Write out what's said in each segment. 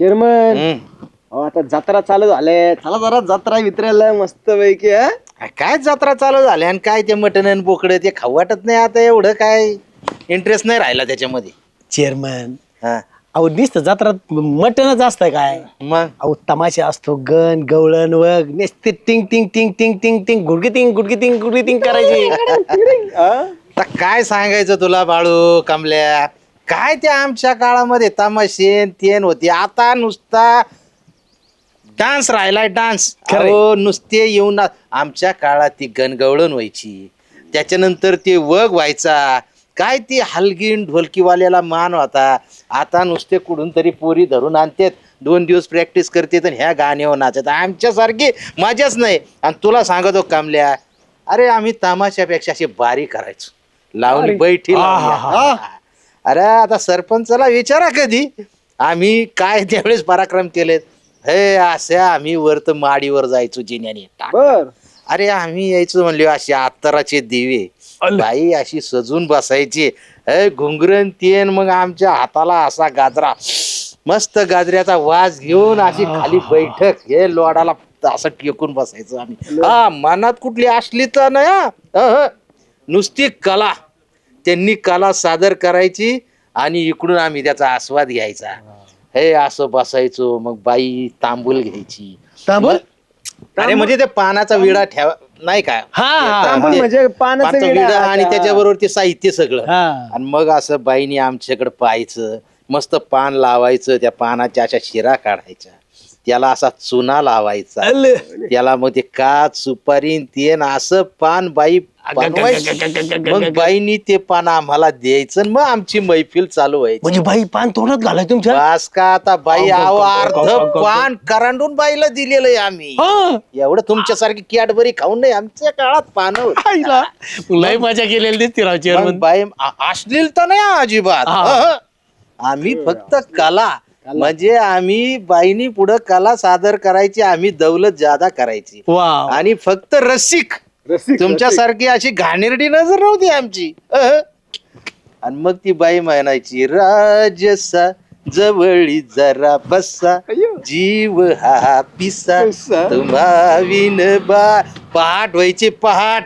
Chairman. हम्म. अहो आता जत्रा चालू झाले. चला जरा जत्रा वितरायला मस्त पैकी हा काय जत्रा चालू झाली आणि काय ते मटण आणि बोकडं ते खाऊ वाटत नाही आता एवढं काय? इंटरेस्ट नाही राहिला त्याच्यामध्ये. चेअरमन हा. अहो नुसतं जत्रात मटणच असतं काय? मग? अहो तमाशा असतो गण गवळण वग नुसते टिंग टिंग टिंग टिंग टिंग टिंग गुडगी टिंग गुडगी टिंग गुडगी टिंग करायची. आता काय सांगायचं तुला बाळू कमल्या? काय ते आमच्या काळामध्ये तमाशेन तेन होती. आता नुसता डान्स राहिलाय डान्स. खरंय. अहो नुसते येऊन ना- आमच्या काळात ती गणगवळण व्हायची. त्याच्यानंतर ते वग व्हायचा. काय ती हलगीन ढोलकीवाल्याला मान होता. आता नुसते कुठून तरी पोरी धरून आणतात. दोन दिवस प्रॅक्टिस करते तर ह्या गाण्यावर नाचत. आमच्यासारखी मजाच नाही. आणि तुला सांगतो कामल्या अरे आम्ही तमाशापेक्षा अशी बारी करायचो. लावून बैठी लावून. अरे आता सरपंचाला विचारा कधी. आम्ही काय त्यावेळेस पराक्रम केलेत? हे असे आम्ही वर तर माडीवर जायचो जिन्याने. बर. अरे आम्ही यायचो म्हणले असे अत्तराचे दिवे. बाई अशी सजून बसायची. हे घुंगरण तेन मग आमच्या हाताला असा गाजरा. मस्त गाजऱ्याचा वास घेऊन अशी खाली बैठक. हे लोडाला असं टेकून बसायचं आम्ही. हा मनात कुठली असली तर नाही हा. अहं. नुसती कला. त्यांनी कला सादर करायची आणि इकडून आम्ही त्याचा आस्वाद घ्यायचा हे असं बसायचो मग बाई तांबूल घ्यायची तांबूल? अरे म्हणजे ते पानाचा विडा ठेवा नाही का हा, हा. तांबूल ते- म्हणजे पानाचं पानाचा विडा. विडा आणि त्याच्याबरोबर ते साहित्य सगळं हा. आणि मग असं बाईनी आमच्याकडे पाहायचं मस्त पान लावायचं त्या पानाच्या अशा शिरा काढायच्या त्याला असा चुना लावायचा अल. त्याला मग ते काच सुपारी न तेन असं पान बाई बनवायची. मग बाईनी ते पान आम्हाला द्यायचं मग आमची मैफिल चालू व्हायची म्हणजे बाई पान तोंडात घालाय तुमच्या बस का आता बाई आव अर्ध पान करांडून बाईला दिलेलं आहे आम्ही हा. एवढं तुमच्यासारखी कॅडबरी खाऊन नाही आमच्या काळात पानं होती. आईला. लय मजा केलेली दिसते राव मग चेअरमन बाई आ- अश्लीलता नाही हा अजिबात हा. अहं. आम्ही फक्त कला म्हणजे आम्ही बाईनी पुढं कला सादर करायची आम्ही दौलत जादा करायची. वा आणि फक्त रसिक. रसिक, तुमच्यासारखी अशी घाणेरडी नजर नव्हती आमची. अहं. आणि मग ती बाई म्हणायची राजसा जवळी जरा बसा. अय्यो. जीव हा पिसा. पिसा. तुम्हा विन बा पहाट व्हायची पहाट.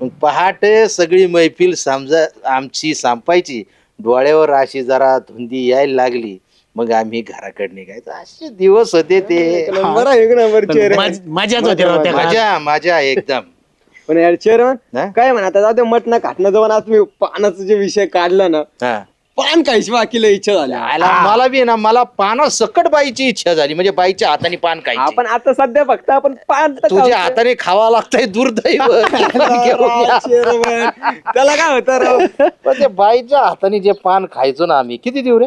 मग पहाट सगळी मैफिल समजा आमची संपायची. डोळ्यावर अशी जरा धुंदी यायला लागली. मग आम्ही घराकडे निघायचो. असे दिवस होते ते. एक नंबर आहे, एक नंबर चेअरमन मज- मजाच होती राव त्या काळात. माझ्या माझ्या एकदम. पण यार चेअरमन? काय म्हणा आता जाऊ दे मटणं खाटणं जवळ आज तुम्ही पानाचा जे विषय काढला ना हा. पान खायची बाकीला इच्छा झाली. आला मला बी ना मला पाना सकट बाईची इच्छा झाली. म्हणजे बाईच्या हाताने पान खायची. आपण आता सध्या फक्त आपण पान तर तुझ्या. हाताने खावा लागतंय दुर्दैव. राव, चेअरमन. त्याला काय होतं राव? पण ते बाईच्या हाताने जे पान खायचो ना आम्ही किती देऊ रे?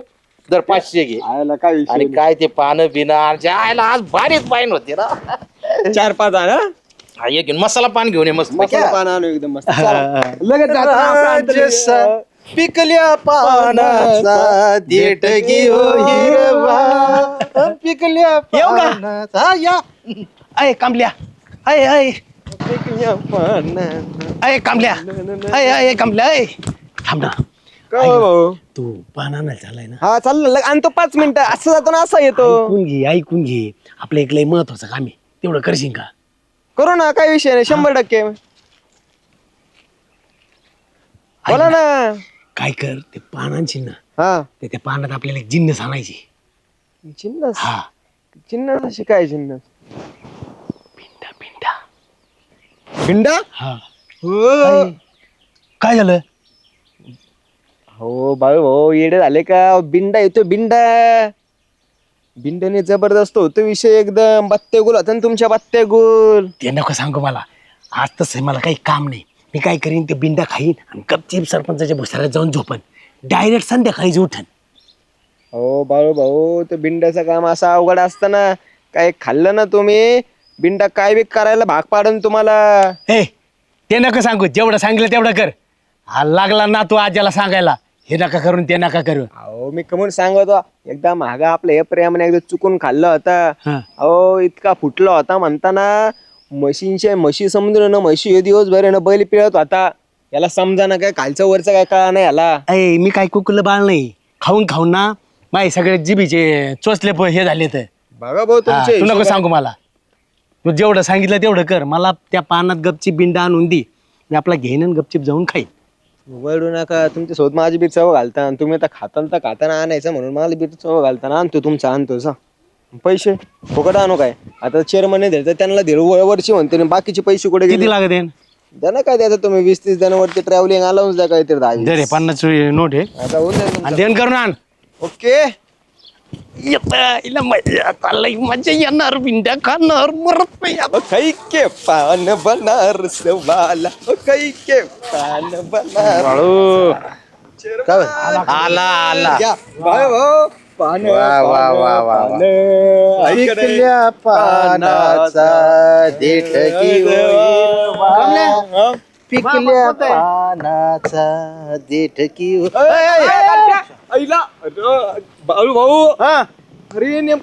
दर पाचशे घे. आयला काय विषय आणि काय ते पानं बिना जायला आज भारीच पान होते ना. चार पाच आणा हा एक घेऊन मसाला पान घेऊन ये मस्त मसाला पान आणू एकदम मस्त. चला. लगेच जातो आपण राजसा अंतरी- पिकल्या पानाचा देठ घेऊ हिरवा. पिकल्या येऊ का? पानाचा. हा, या. अय कांबल्या. अय अय. पिकल्या पानाचा. अय कांबल्या. अय अय कांबल्या अय. थांब ना. काय हो? भाऊ तू पान आणायला झालाय ना. हा चाललं लग- आणतो पाच मिनिटं असं जातो ना असं येतो. ऐकून घे ऐकून घे. आपलं एक लय महत्वाचं काम आहे. तेवढं करशील का? करू ना काय विषय नाही शंभर टक्के. बोला ना. काय कर ते पान आणशील ना हा. ते त्या पानात आपल्याला एक जिन्नस आणायची. चिन्नस हा. चिन्नस अशी काय चिन्नस पिंडा पिंडा भिंडा? हा. हो काय झालं? हो बाळू भाऊ येडे झाले का? बिंडा येतो बिंडा. बिंडाने जबरदस्त होतो विषय एकदम. बत्ते गुल होता ना तुमच्या बत्ते गुल ते नको सांगू मला. आज तसं मला काही काम नाही. मी काय करीन ते बिंडा खाईन आणि गपचीप सरपंचाच्या भुसाऱ्यात जाऊन झोपन. डायरेक्ट संध्याकाळी उठन. हो बाळू भाऊ ते बिंड्याचं काम असं अवघड असतं ना. काय खाल्लं ना तुम्ही? बिंडा काय बी करायला भाग पाडन तुम्हाला. हे ते नका सांगू. जेवढं सांगितलं तेवढं कर. हा लागला ना तू आज्याला सांगायला. हे नका करून ते नका करू. अहो मी कमून सांगतो एकदा महागा आपलं हे प्रेमाने एकदा चुकून खाल्लं होता. हा. अहो इतका फुटला होता म्हणताना म्हशींच्या म्हशी समजून ना म्हशी हे दिवसभर आहे ना बैल पिळत होता. याला समजा ना काय खालचं वरचं काय कळा नाही याला? अय मी काय कुकुलं बाळ नाही. खाऊन खाऊन ना माही सगळे जिबीचे चोचले प- हे झाले तर बघा भाऊ हा, तुमचे तू नको हिशोब- सांगू मला. तू जेवढं सांगितलं तेवढं कर. मला त्या पानात गपचीप बिंडा आणून दे. मी आपला घेईन आणि गपचीप जाऊन खाईन. वळू नका तुमच्यासोबत माझी बी चव घालता आणि तुम्ही आता खाताना तर खाताना आणायचं म्हणून मला बी चव घालताना आणतो तुमचा आणतो सा पैसे फुकट आणू काय? आता चेअरमन नाही तर त्यांना दिलं व- वर्षी म्हणते आणि बाकीचे पैसे कुठे किती गेले? लागत? द्या ना काय द्यायचं तुम्ही वीस तीस जणांवरती ट्रॅव्हलिंग अलाउन्स द्या काहीतरी दहा वीस. पन्नास नोट आहे आता होऊन जाईल आणि तुमचं. देण करून आण. ओके. येतं, हिला मजा चाललंय मजा येणार बिंड्या खाणार मरत नाही ओ कई के पान बनारस वाला ओ कई के पान बनारस काय आला आला या, बाय भाऊ पान वा, वा, पान, वा, वा, वा. पान. ऐकडे. पिकल्या पानाचा देठ घेऊन हा? पिकल्या पानाचा देठ अरे, बाळू भाऊ. अरे नेम.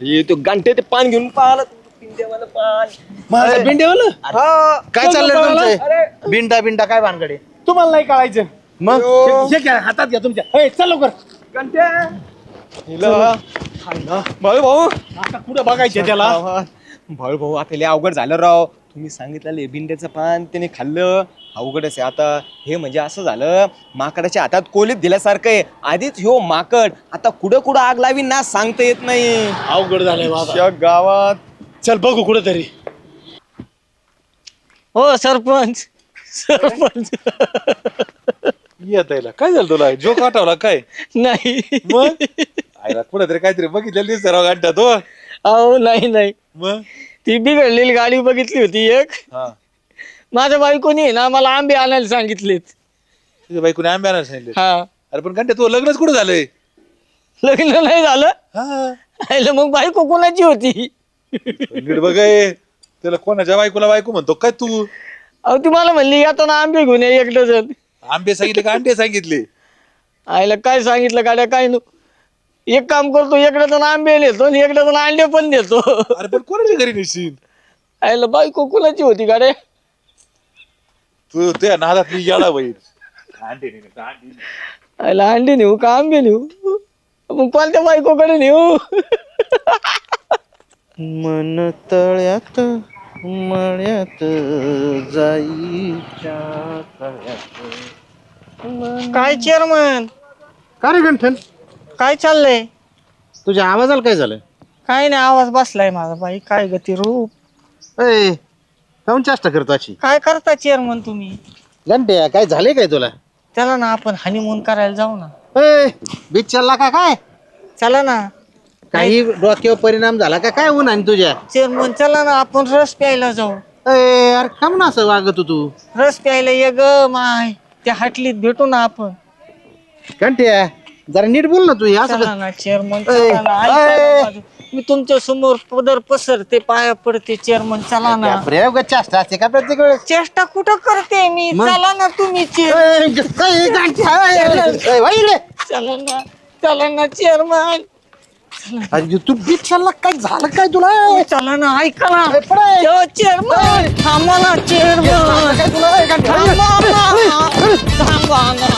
अरे तो गांठे ते पान घेऊन पाहिला पिंड्यावाला पान. बिंड्यावालं हा. काय चाललंय अरे. तुमचं? बिंडा बिंडा काय भानगडे? तुम्हाला नाही कळायचं. मग? हे घ्या हातात घ्या तुमच्या. हे, चल लवकर. हिला. बाळू भाऊ आता कुठं बघायचं त्याला? भाऊ भाऊ आता लय अवघड झालं राव. तुम्ही सांगितलं बिंड्याचं पान त्याने खाल्लं. अवघडच आहे. आता हे म्हणजे असं झालं माकडाच्या हातात कोलीत दिल्यासारखं आहे. आधीच ह्यो माकड आता कुठं कुठं आग लावी ना सांगता येत नाही. अवघड झालंय बाबा. या गावात चल बघू कुठं तरी हो सरपंच. सरपंच. येत यायला काय झालं तुला? जो आठवला काय? नाही. मग? आईला कुठं तरी काहीतरी बघितलेलं दिसतं राव गाड्यात हो. अहो नाही नाही. मग? ती बिघडलेली गाडी बघितली होती एक. हा. माझ्या बायकोनी ना मला आंबे आणायला सांगितलेत. तुझ्या बायकोने आंबे आणायला सांगितले हा. अरे पण घंटे तू लग्नच कुठं झालंय? लग्न नाही झालं. हा. आयलं मग बायको कोणाची होती? नीट बघ हे. त्याला कोणाच्या बायकोला बायको म्हणतो? काय तू? अहो ती मला म्हणली येताना आंबे घेऊन ये एक डझन. आंबे सांगितले का? अंडे सांगितले. आईला काय सांगितलं गाड्या काय नु एक काम करतो एक डझन आंबे नेतो आणि एक डझन अंडे पण देतो अरे पण कोणाच्या घरी नेशील आईला बायको कोणाची होती गाड्या? तू त्या नादात मी गेला बाई. अंडे नाही, अंडे नाही. आईला अंडे नेऊ का आंबे नेऊ. मग कोणत्या बायकोकडे नेऊ? मन तळ्यात मळ्यात जाईच्या काय चेअरमन का रे गंठन? काय चाललंय? तुझ्या आवाजाला काय झालं? काय नाही आवाज बसलाय माझा बाई. काय गती रूप? अय काऊन चेष्टा करतो अशी? काय करता चेअरमन तुम्ही? गंट्या काय झाले काय तुला? चला ना आपण हनीमून करायला जाऊ ना. बीच चालला का काय? चला ना. काही डोक्यावर परिणाम झाला का? काय ऊन आणि तुझ्या? चेअरमन चला ना आपण रस प्यायला जाऊ. अरे कम ना असं वागत तू रस प्यायला ये ग माय. त्या हाटलीत भेटू ना आपण. घंट्या जरा नीट बोल ना तू हे असं चला ना चेअरमन ऐ, ऐ. मी तुमच्यासमोर पदर पसरते पाया पडते चेअरमन चला ना. प्रयोग चेष्टा असते का प्रत्येक वेळेस? चेष्टा कुठं करते मी? मग? चला ना तुम्ही चेअर. चला ना चला ना चेअरमन अरे तू बीच चालला काय झालं काय तुला? चला ना ऐका ना. पळ. यो, चेअरमन थांबा ना चेअरमन काय तुला. थांबा ना. थांबा ना.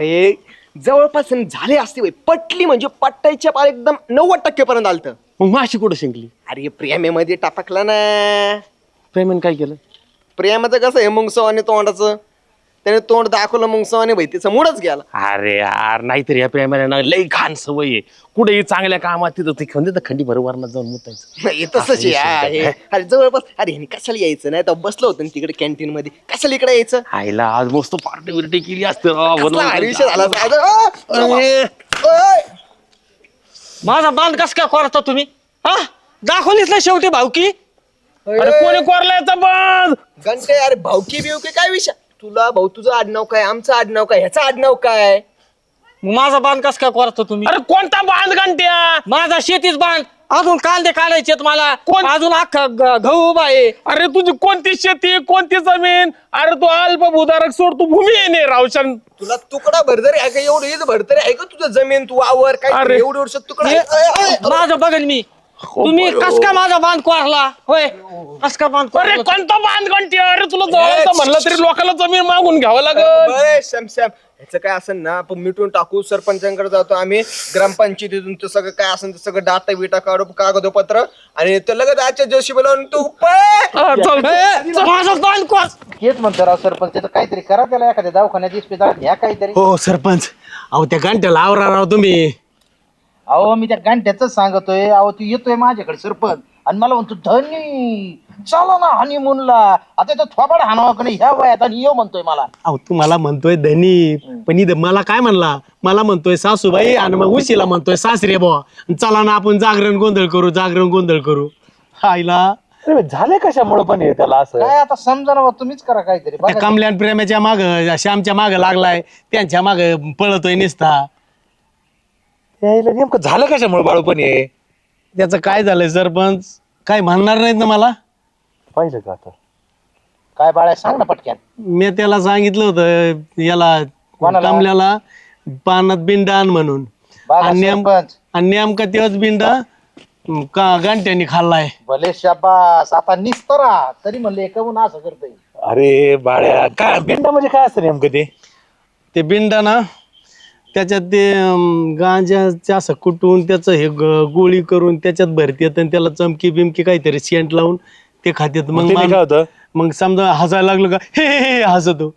हे जवळपास झाले असते. पटली म्हणजे पट्टायच्या पार एकदम नव्वद टक्के पर्यंत आलत. मग माशी कुठं शिंकली? अरे प्रेमेमध्ये टापकला ना. पेमेंट काय केलं? प्रेमाचं कसं आहे मुंगसव आणि तोंडाचं? त्याने तोंड दाखवलं मुंगसव आणि भाई तिचा मूडच गेला. अरे यार नाहीतरी या प्रेमाने ना लई घाण सवय आहे. कुठेही चांगल्या कामात तिथं ते तर खंडी बरोबर जाऊन मुतायचं. नाही तसंच आहे, हा, हे. अरे जवळपास अरे ह्यानी कशाला यायचं? नाही तर बसलो होतं ना तिकडे कॅन्टीन मध्ये. कशाला इकडे यायचं? आईला आज मस्त पार्टी बिर्टी केली असते. राव, कसला बनवून भारी विषय झाला खायचं. असता. अरे, अरे, ओय. माझा बांध कस काय करता तुम्ही? हा? दाखवलीच ना शेवटी भावकी अरे कोणी कोरलायचा बंद घंटे अरे भाऊकी बिवकी काय विषय? तुला भाऊ तुझं आडनाव काय? आमचं आडनाव काय? ह्याचं आडनाव काय? मग माझा बांध कस काय करता तुम्ही? अरे कोणता बांध घंट्या माझा शेतीच बांध. अजून कांदे काढायचेत मला. अजून अख्खा ग- गहू उभा आहे. अरे तुझी कोणती शेती कोणती जमीन? अरे तू अल्प भूधारक सोड तू भूमी येणे रावशन. तुला तुकडा भरतरी आहे का? एवढं येत भरतरी आहे का तुझं जमीन? तू आवर काय अरे. एवढं वर्ष तुकडा आहे? अय, अय, अरे. माझं बघेन मी. तुम्ही कस का माझा बांध कोरला? होय कस का बांध अरे? कोणता बांधगंटी अरे तुला जवळ म्हणलं तरी लोकांना जमीन मागून घ्यावं लागल. श्याम ह्याचं काय असेल ना आपण मिटून टाकू सरपंचांकडे जातो आम्ही ग्रामपंचायतीतून ते सगळं काय असेल ते सगळं डाटा बिटा काढू कागदपत्र आणि ते लगेच आजच्या जोशी बोलावून तू पळ. हा, माझा बांध कोर. हेच म्हणतो राव सरपंच त्याचं काहीतरी करा त्याला एखाद्या दवाखान्यात इस्पितळात घ्या काहीतरी. हो सरपंच. अहो त्या घंट्याला आवरा राव तुम्ही. अहो मी त्या गांठ्याच सांगतोय. अहो तू येतोय माझ्याकडे सरपंच. आणि मला म्हणतो धनी चला ना हनीमूनला आता तो थोबाड हाणावा का नाही ह्या वयात आणि येऊ म्हणतोय मला. अहो तुम्हाला म्हणतोय धनी पण इथं मला काय म्हणला? मला म्हणतोय सासूबाई आणि मग उशीला म्हणतोय सासरे बुवा. चला ना आपण जागरण गोंधळ करू जागरण गोंधळ करू. आईला. झाले कशामुळे पण हे त्याला असं? काय आता समजा ना बा, तुम्हीच करा काहीतरी. त्या. कमल्यान प्रेमाच्या माग श्यामच्या माग लागलाय. त्यांच्या माग पळतोय निसता. यायला नेमकं झालं कशामुळे बाळू पण हे? त्याचं काय झालंय सरपंच? काय म्हणणार नाहीत ना मला? पाहिलं का आता? काय बाळा सांग ना पटक्यान. मी त्याला सांगितलं होतं याला कोणाला? कमल्याला पानात बिंडा आण म्हणून. बघा आणि नेम- सरपंच. आणि नेमका तेच बिंडा अं, का गांठ्यानी खाल्लाय? भले शाबास आता निस्तरा तरी म्हणले एकूण असं करतोय. अरे बाळ्या काय बिंडा म्हणजे काय असतं नेमकं ते? ते बिंडा ना त्याच्यात ते अं, गांजाचं असं कुटून त्याचं हे ग- गोळी करून त्याच्यात भरतेत आणि त्याला चमकी बिमकी काहीतरी सेंट लावून ते खात्यात. मग काय होतं मग समजा हसायला लागलं का? हे हे हे हसतो.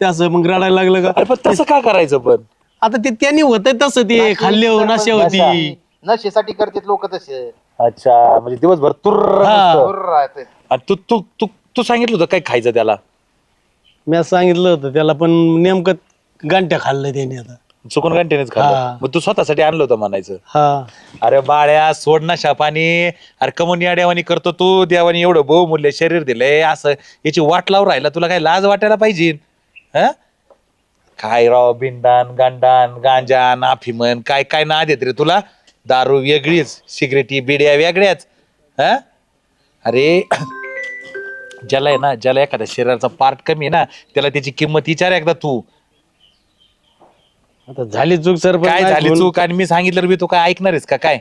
ते असं मग रडायला लागलं का? अरे पण तसं काय करायचं पण? आता ते त्यांनी होत तसं ते खाल्ले हो नशे होती. नशेसाठी करतात लोक तसे. अच्छा म्हणजे दिवसभर तुर्र हा. नुसतं. बरोबर आहे ते. आणि तू तू तू तू सांगितलं होतं काय खायचं त्याला? मी सांगितलं होतं त्याला पण नेमकं गांठ्या खाल्लं त्याने आता. चुकून हा. खाल्लं. मग तू स्वतःसाठी आणलं होतं म्हणायचं. हा. अरे बाळ्या सोड ना शापानी. अरे कमून या देवानी करतो तू देवानी एवढं बहुमूल्य शरीर दिलंय असं. याची वाट लावून राहिला तुला काय लाज वाटायला पाहिजे. हं? काय राव बिंडान गांडान गांजान अफिमन काय काय ना देत रे तुला? दारू वेगळीच सिगरेटी बिड्या वेगळ्याच. हं? अरे ज्याला आहे ना ज्याला एखाद्या शरीराचा पार्ट कमी आहे ना त्याला त्याची किंमत विचार एकदा तू. आता झाली चूक सर काय झाली चूक? आणि मी सांगितलं बी तू काय ऐकणार आहेस का? काय?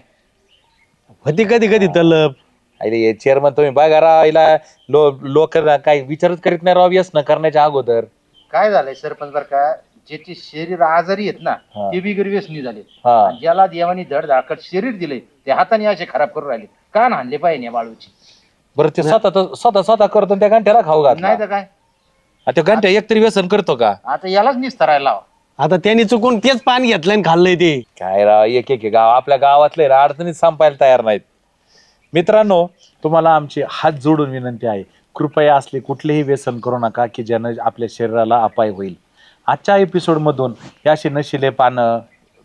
होती कधी कधी तलप अरे चेअरमन तुम्ही बघा राव हिला लो लोक काय विचारच करीत नाही राव व्यसन करण्याच्या अगोदर. काय झालंय सरपंच बर का? ज्याचे शरीर आजारी आहेत ना हा. ते बिगर व्यसनी झाले हा. ज्याला देवानी धड धाकट शरीर दिले ते हाताने असे खराब करून राहिले कान हाणले पाहिजे बाळूची. बरं ते स्वतः स्वतः स्वतः करतो आणि त्या घंट्याला खाऊ नाही घातला तर काय? त्या घंट्या एकतरी व्यसन करतो का? आता यालाच निस्तरायला लावा. आता त्यांनी चुकून तेच पान घेतलं आणि खाल्लंय ते. काय राव एक एक गाव आपल्या गावातले रा- अडचणीत संपायला तयार नाहीत. मित्रांनो तुम्हाला आमची हात जोडून विनंती आहे. कृपया असले कुठलेही व्यसन करू नका की ज्यानं आपल्या शरीराला अपाय होईल. आजच्या एपिसोडमधून हे असे नशिले पानं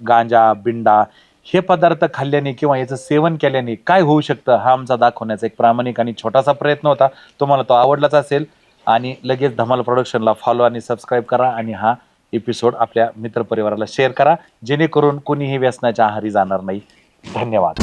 गांजा बिंडा हे पदार्थ खाल्ल्याने किंवा याचं सेवन केल्याने काय होऊ शकतं हा आमचा दाखवण्याचा एक प्रामाणिक आणि छोटासा प्रयत्न होता. तुम्हाला तो आवडलाच असेल आणि लगेच धमाल प्रोडक्शनला फॉलो आणि सबस्क्राईब करा आणि हा एपिसोड आपल्या मित्रपरिवाराला शेअर करा. जेणेकरून कोणीही व्यसनाच्या आहारी जाणार नाही. धन्यवाद.